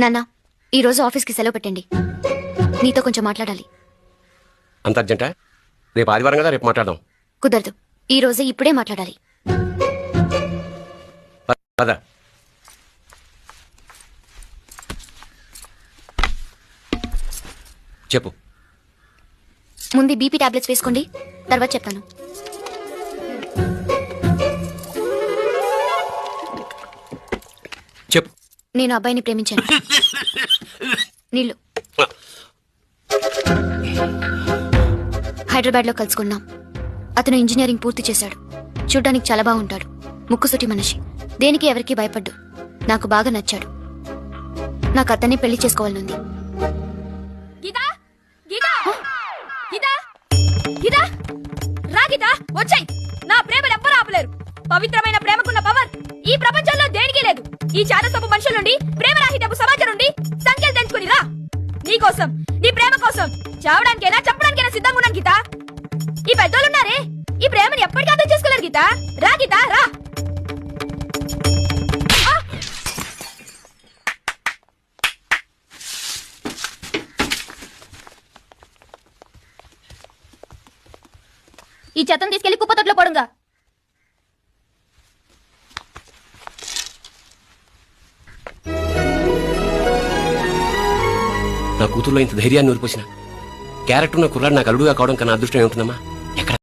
నాన్న ఈ రోజు ఆఫీస్కి సెలవు పెట్టండి. నీతో కొంచెం మాట్లాడాలి. అంత అర్జెంటా? రేపు ఆదివారం కదా రేపు మాట్లాడదాం. కుదరదు. ఈ రోజే ఇప్పుడే మాట్లాడాలి. పద. చెప్పు. ముందు బీపీ టాబ్లెట్స్ వేసుకోండి తర్వాత చెప్తాను. చెప్పు. నేను అబ్బాయిని ప్రేమించాను. నీళ్ళు హైదరాబాద్లో కలుసుకున్నాం. అతను ఇంజనీరింగ్ పూర్తి చేశాడు. చూడ్డానికి చాలా బాగుంటాడు. ముక్కుసుటి మనిషి. దేనికి ఎవరికి భయపడ్డు. నాకు బాగా నచ్చాడు. నాకు అతన్ని పెళ్ళి చేసుకోవాలనుంది గీతా! వచ్చాయి! నా ప్రేమ ఎవ్వరూ ఆపలేరు. పవిత్రమైన ప్రేమకున్న పవర్ ఈ ప్రపంచంలో ఈ చారసపు మనుషుల నుండి ప్రేమరాహితపు సమాజం నుండి సంఖ్యలు తెంచుకుని రా. నీ కోసం నీ ప్రేమ కోసం చావడానికైనా చెప్పడానికైనా సిద్ధంగా ఉన్నాను గీత. ఈ పెద్దోళ్ళున్నారే? ఈ ప్రేమని ఎప్పటికీ అర్థం చేసుకోలేరు గీత. రా గీత రా. ఈ చెత్తను తీసుకెళ్ళి కుప్పతొట్లో పడుగా. నా కూతుర్లో ఇంత ధైర్యాన్ని ఊరిపోసిన. క్యారెక్టర్ ఉన్న కుర్రాడు నాకు అల్లుడుగా కావడం కన్నా అదృష్టం ఏముంటుందమ్మా?